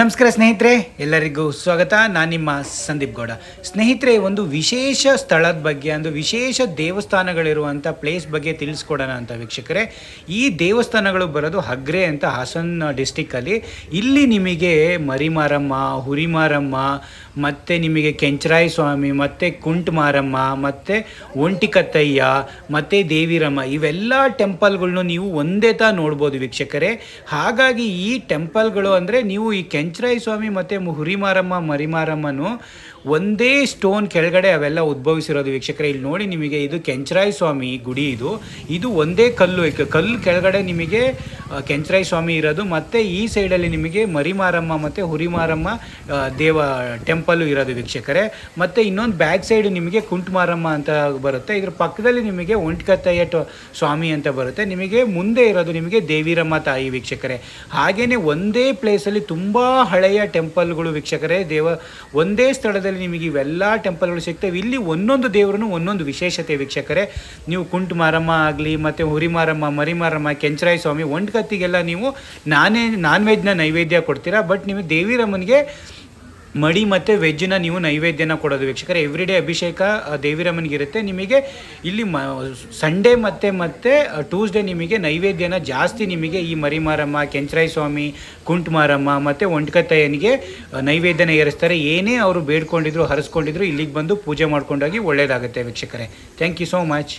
ನಮಸ್ಕಾರ ಸ್ನೇಹಿತರೆ, ಎಲ್ಲರಿಗೂ ಸ್ವಾಗತ. ನಾನು ನಿಮ್ಮ ಸಂದೀಪ್ ಗೌಡ. ಸ್ನೇಹಿತರೆ, ಒಂದು ವಿಶೇಷ ಸ್ಥಳದ ಬಗ್ಗೆ, ಒಂದು ವಿಶೇಷ ದೇವಸ್ಥಾನಗಳಿರುವಂಥ ಪ್ಲೇಸ್ ಬಗ್ಗೆ ತಿಳಿಸ್ಕೊಡೋಣ ಅಂತ ವೀಕ್ಷಕರೇ. ಈ ದೇವಸ್ಥಾನಗಳು ಬರೋದು ಹಗ್ರೆ ಅಂತ ಹಾಸನ್ ಡಿಸ್ಟಿಕ್ಕಲ್ಲಿ ಇಲ್ಲಿ ನಿಮಗೆ ಮರಿಮಾರಮ್ಮ, ಹುರಿಮಾರಮ್ಮ, ಮತ್ತು ನಿಮಗೆ ಕೆಂಚರಾಯ ಸ್ವಾಮಿ, ಮತ್ತು ಕುಂಟ್ ಮಾರಮ್ಮ ಮತ್ತು ಒಂಟಿಕತ್ತಯ್ಯ, ಮತ್ತು ದೇವಿರಮ್ಮ, ಇವೆಲ್ಲ ಟೆಂಪಲ್ಗಳನ್ನೂ ನೀವು ಒಂದೇ ತಾ ನೋಡ್ಬೋದು ವೀಕ್ಷಕರೇ. ಹಾಗಾಗಿ ಈ ಟೆಂಪಲ್ಗಳು ಅಂದರೆ ನೀವು ಈ ಕೆಂಚರಾಯ ಸ್ವಾಮಿ ಮತ್ತು ಹುರಿಮಾರಮ್ಮ, ಮರಿಮಾರಮ್ಮನು ಒಂದೇ ಸ್ಟೋನ್ ಕೆಳಗಡೆ ಅವೆಲ್ಲ ಉದ್ಭವಿಸಿರೋದು ವೀಕ್ಷಕರೇ. ಇಲ್ಲಿ ನೋಡಿ ನಿಮಗೆ ಇದು ಕೆಂಚರಾಯ ಸ್ವಾಮಿ ಗುಡಿ ಇದು. ಇದು ಒಂದೇ ಕಲ್ಲು ಕಲ್ಲು ಕೆಳಗಡೆ ನಿಮಗೆ ಕೆಂಚರಾಯ ಸ್ವಾಮಿ ಇರೋದು, ಮತ್ತು ಈ ಸೈಡಲ್ಲಿ ನಿಮಗೆ ಮರಿಮಾರಮ್ಮ ಮತ್ತು ಹುರಿಮಾರಮ್ಮ ದೇವ ಟೆಂಪಲ್ಲು ಇರೋದು ವೀಕ್ಷಕರೇ. ಮತ್ತು ಇನ್ನೊಂದು ಬ್ಯಾಕ್ ಸೈಡ್ ನಿಮಗೆ ಕುಂಟುಮಾರಮ್ಮ ಅಂತ ಬರುತ್ತೆ. ಇದ್ರ ಪಕ್ಕದಲ್ಲಿ ನಿಮಗೆ ಒಂಟ್ಕತ್ತಯ್ಯ ಸ್ವಾಮಿ ಅಂತ ಬರುತ್ತೆ. ನಿಮಗೆ ಮುಂದೆ ಇರೋದು ನಿಮಗೆ ದೇವಿರಮ್ಮ ತಾಯಿ ವೀಕ್ಷಕರೇ. ಹಾಗೆಯೇ ಒಂದೇ ಪ್ಲೇಸಲ್ಲಿ ತುಂಬ ಹಳೆಯ ಟೆಂಪಲ್ಗಳು ವೀಕ್ಷಕರೇ. ದೇವ, ಒಂದೇ ಸ್ಥಳದಲ್ಲಿ ನಿಮಗೆ ಇವೆಲ್ಲ ಟೆಂಪಲ್ಗಳು ಸಿಗ್ತವೆ. ಇಲ್ಲಿ ಒಂದೊಂದು ದೇವರನ್ನು ಒಂದೊಂದು ವಿಶೇಷತೆ ವೀಕ್ಷಕರೇ. ನೀವು ಕುಂಟು ಮಾರಮ್ಮ ಆಗಲಿ, ಮತ್ತು ಹುರಿಮಾರಮ್ಮ, ಮರಿಮಾರಮ್ಮ ಕೆಂಚರಾಯ ಸ್ವಾಮಿ ಒಂಟ್ಕತ್ತಿಗೆಲ್ಲ ನೀವು ನಾನೇ ನಾನ್ ವೆಜ್ನ ನೈವೇದ್ಯ ಕೊಡ್ತೀರಾ ಬಟ್ ನೀವು ದೇವಿರಮ್ಮನಿಗೆ ಮಡಿ ಮತ್ತು ವೆಜ್ಜನ್ನ ನೀವು ನೈವೇದ್ಯನ ಕೊಡೋದು. ವೀಕ್ಷಕರ ಎವ್ರಿ ಡೇ ಅಭಿಷೇಕ ದೇವಿರಮ್ಮನಿಗಿರುತ್ತೆ ನಿಮಗೆ ಇಲ್ಲಿ ಮ ಸಂಡೇ ಮತ್ತು ಮತ್ತೆ ಟ್ಯೂಸ್ಡೇ ನಿಮಗೆ ನೈವೇದ್ಯನ ಜಾಸ್ತಿ ನಿಮಗೆ ಈ ಮರಿಮಾರಮ್ಮ ಕೆಂಚರಾಯ ಸ್ವಾಮಿ ಕುಂಟ್ಮಾರಮ್ಮ ಮತ್ತು ಒಂಟ್ಕತ್ತಯ್ಯನಿಗೆ ನೈವೇದ್ಯನ ಏರಿಸ್ತಾರೆ. ಏನೇ ಅವರು ಬೇಡ್ಕೊಂಡಿದ್ರು, ಹರಿಸ್ಕೊಂಡಿದ್ರು, ಇಲ್ಲಿಗೆ ಬಂದು ಪೂಜೆ ಮಾಡ್ಕೊಂಡೋಗಿ ಒಳ್ಳೆಯದಾಗುತ್ತೆ ವೀಕ್ಷಕರೇ. Thank you so much